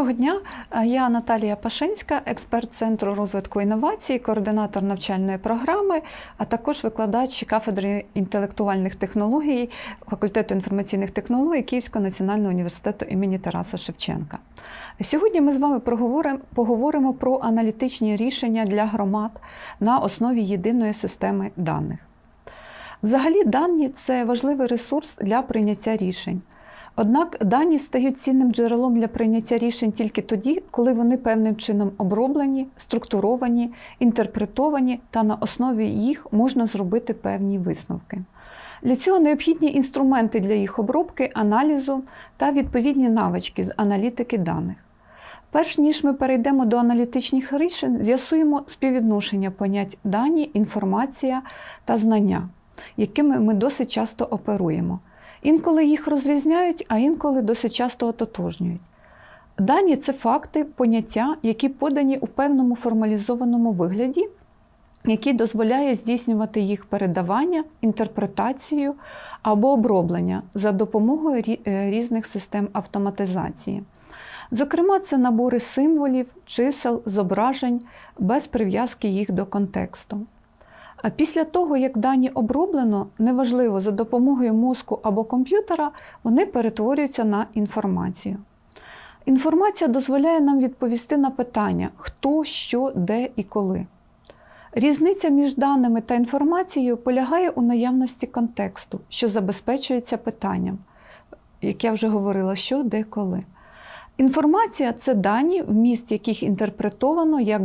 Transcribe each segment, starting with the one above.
Доброго дня. Я Наталія Пашинська, експерт Центру розвитку інновацій, координатор навчальної програми, а також викладач кафедри інтелектуальних технологій факультету інформаційних технологій Київського національного університету імені Тараса Шевченка. Сьогодні ми з вами поговоримо про аналітичні рішення для громад на основі єдиної системи даних. Взагалі, дані це важливий ресурс для прийняття рішень. Однак дані стають цінним джерелом для прийняття рішень тільки тоді, коли вони певним чином оброблені, структуровані, інтерпретовані та на основі їх можна зробити певні висновки. Для цього необхідні інструменти для їх обробки, аналізу та відповідні навички з аналітики даних. Перш ніж ми перейдемо до аналітичних рішень, з'ясуємо співвідношення понять дані, інформація та знання, якими ми досить часто оперуємо. Інколи їх розрізняють, а інколи досить часто ототожнюють. Дані це факти, поняття, які подані у певному формалізованому вигляді, який дозволяє здійснювати їх передавання, інтерпретацію або оброблення за допомогою різних систем автоматизації. Зокрема, це набори символів, чисел, зображень без прив'язки їх до контексту. А після того, як дані оброблено, неважливо за допомогою мозку або комп'ютера, вони перетворюються на інформацію. Інформація дозволяє нам відповісти на питання, хто, що, де і коли. Різниця між даними та інформацією полягає у наявності контексту, що забезпечується питанням, як я вже говорила, що, де, коли. Інформація це дані, вміст яких інтерпретовано як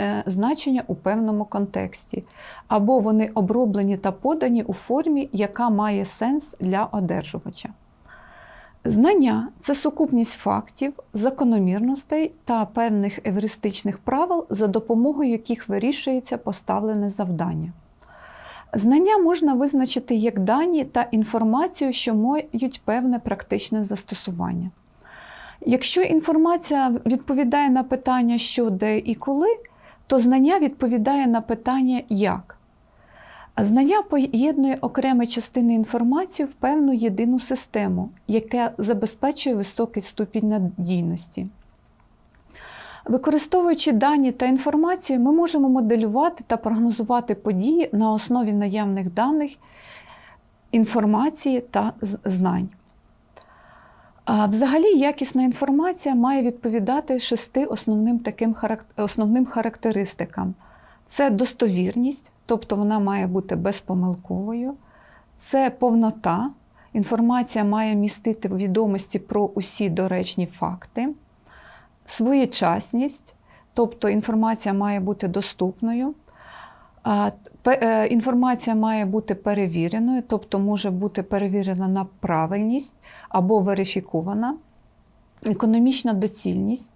е, значення у певному контексті, або вони оброблені та подані у формі, яка має сенс для одержувача. Знання це сукупність фактів, закономірностей та певних евристичних правил, за допомогою яких вирішується поставлене завдання. Знання можна визначити як дані та інформацію, що мають певне практичне застосування. Якщо інформація відповідає на питання, що, де і коли, то знання відповідає на питання як. А знання поєднує окремі частини інформації в певну єдину систему, яка забезпечує високий ступінь надійності. Використовуючи дані та інформацію, ми можемо моделювати та прогнозувати події на основі наявних даних, інформації та знань. Взагалі, якісна інформація має відповідати шести основним таким основним характеристикам: це достовірність, тобто вона має бути безпомилковою, це повнота. Інформація має містити відомості про усі доречні факти, своєчасність, тобто інформація має бути доступною. Е, інформація має бути перевіреною, тобто може бути перевірена на правильність або верифікована, економічна доцільність,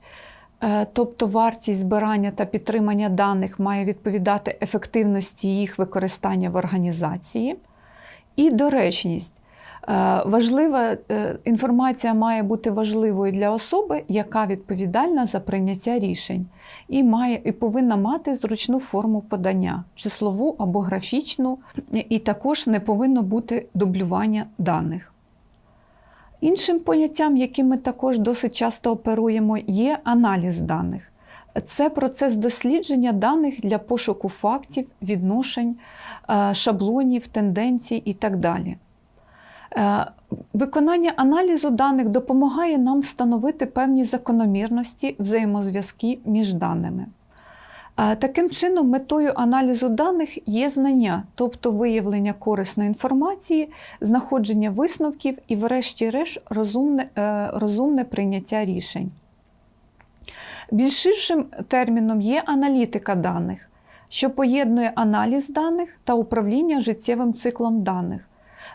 е, тобто вартість збирання та підтримання даних має відповідати ефективності їх використання в організації, і доречність. Е, важлива інформація має бути важливою для особи, яка відповідальна за прийняття рішень і має і повинна мати зручну форму подання, числову або графічну, і також не повинно бути дублювання даних. Іншим поняттям, яким ми також досить часто оперуємо, є аналіз даних. Це процес дослідження даних для пошуку фактів, відношень, е, шаблонів, тенденцій і так далі. Е, виконання аналізу даних допомагає нам встановити певні закономірності, взаємозв'язки між даними. Е, таким чином, метою аналізу даних є знання, тобто виявлення корисної інформації, знаходження висновків і, врешті-решт, розумне, е, розумне прийняття рішень. Більш ширшим терміном є аналітика даних, що поєднує аналіз даних та управління життєвим циклом даних.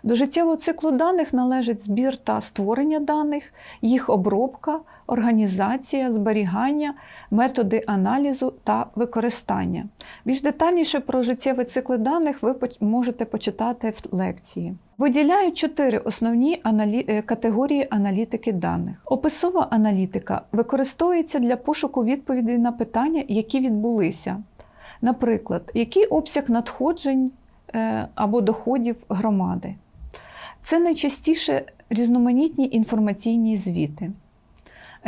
До життєвого циклу даних належить збір та створення даних, їх обробка, організація, зберігання, методи аналізу та використання. Більш детальніше про життєві цикли даних ви можете почитати в лекції. Виділяють чотири основні аналі... Е, категорії аналітики даних. Описова аналітика використовується для пошуку відповідей на питання, які відбулися. Наприклад, який обсяг надходжень е, або доходів громади. Це найчастіше різноманітні інформаційні звіти.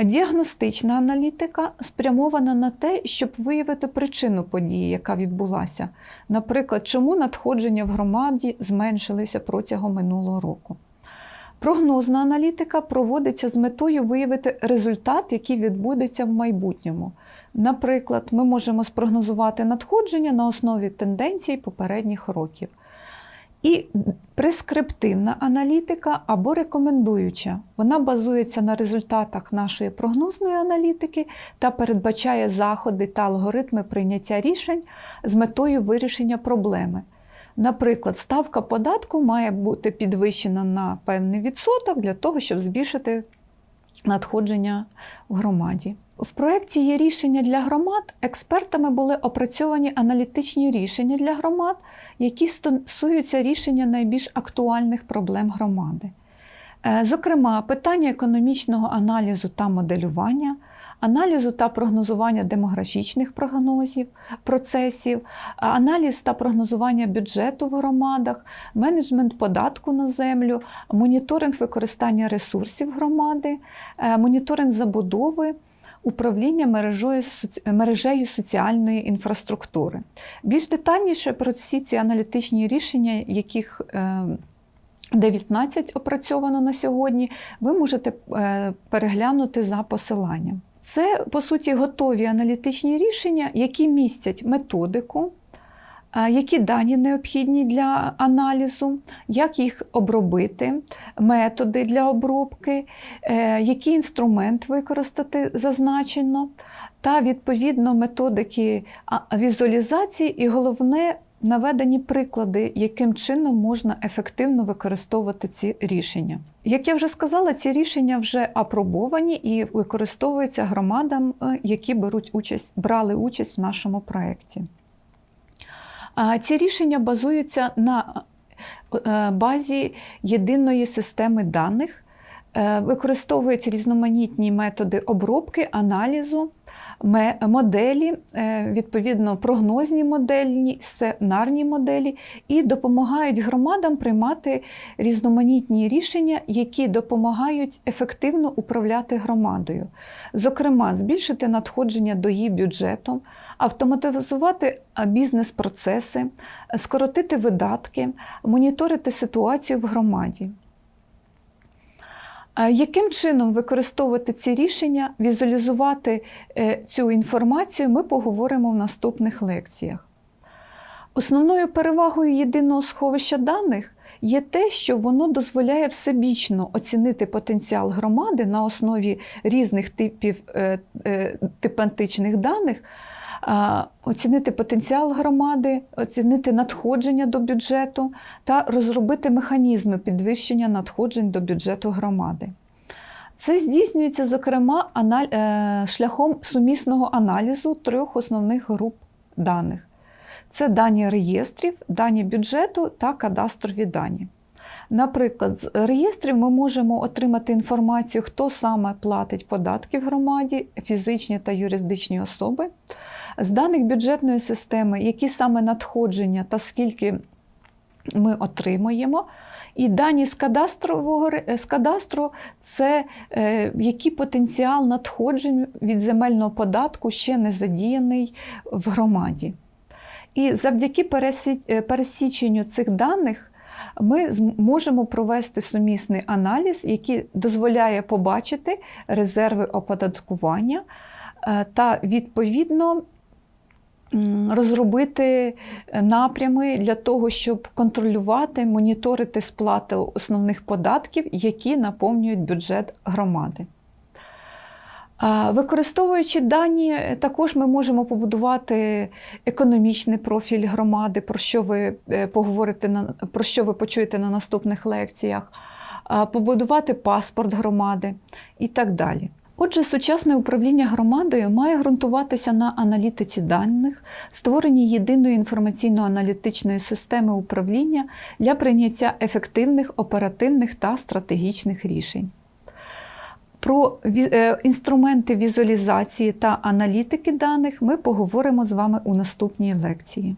Діагностична аналітика спрямована на те, щоб виявити причину події, яка відбулася. Наприклад, чому надходження в громаді зменшилися протягом минулого року. Прогнозна аналітика проводиться з метою виявити результат, який відбудеться в майбутньому. Наприклад, ми можемо спрогнозувати надходження на основі тенденцій попередніх років. І прескриптивна аналітика або рекомендуюча. Вона базується на результатах нашої прогнозної аналітики та передбачає заходи та алгоритми прийняття рішень з метою вирішення проблеми. Наприклад, ставка податку має бути підвищена на певний відсоток для того, щоб збільшити надходження в громаді. В проєкті є рішення для громад. Експертами були опрацьовані аналітичні рішення для громад, які стосуються рішення найбільш актуальних проблем громади. Е, Зокрема, питання економічного аналізу та моделювання, аналізу та прогнозування демографічних прогнозів, процесів, аналіз та прогнозування бюджету в громадах, менеджмент податку на землю, моніторинг використання ресурсів громади, е, моніторинг забудови. Управління мережею, мережею соціальної інфраструктури. Більш детальніше про всі ці аналітичні рішення, яких е, 19 опрацьовано на сьогодні, ви можете е, переглянути за посиланням. Це, по суті, готові аналітичні рішення, які містять методику, які дані необхідні для аналізу, як їх обробити, методи для обробки, е, який інструмент використати зазначено, та відповідно методики візуалізації, і головне наведені приклади, яким чином можна ефективно використовувати ці рішення. Як я вже сказала, ці рішення вже апробовані і використовуються громадам, е, які беруть участь, брали участь в нашому проєкті. Ці рішення базуються на е, базі єдиної системи даних, е, використовують різноманітні методи обробки, аналізу моделі, е, відповідно, прогнозні моделі, сценарні моделі, і допомагають громадам приймати різноманітні рішення, які допомагають ефективно управляти громадою. Зокрема, збільшити надходження до її бюджету, автоматизувати бізнес-процеси, скоротити видатки, моніторити ситуацію в громаді. Яким чином використовувати ці рішення, візуалізувати е, цю інформацію, ми поговоримо в наступних лекціях. Основною перевагою єдиного сховища даних є те, що воно дозволяє всебічно оцінити потенціал громади на основі різних типів е, е, типантичних даних оцінити потенціал громади, оцінити надходження до бюджету та розробити механізми підвищення надходжень до бюджету громади. Це здійснюється, зокрема, е, шляхом сумісного аналізу трьох основних груп даних: це дані реєстрів, дані бюджету та кадастрові дані. Наприклад, з реєстрів ми можемо отримати інформацію, хто саме платить податки в громаді, фізичні та юридичні особи з даних бюджетної системи, які саме надходження та скільки ми отримуємо. І дані з кадастрового з кадастру це е, який потенціал надходжень від земельного податку ще не задіяний в громаді. І завдяки е, пересіченню цих даних ми можемо провести сумісний аналіз, який дозволяє побачити резерви оподаткування е, та відповідно розробити напрями для того, щоб контролювати, моніторити сплати основних податків, які наповнюють бюджет громади. Використовуючи дані, також ми можемо побудувати економічний профіль громади, про що ви е, поговорите про що ви почуєте на наступних лекціях, побудувати паспорт громади і так далі. Отже, сучасне управління громадою має ґрунтуватися на аналітиці даних, створенні єдиної інформаційно-аналітичної системи управління для прийняття ефективних оперативних та стратегічних рішень. Про е, інструменти візуалізації та аналітики даних ми поговоримо з вами у наступній лекції.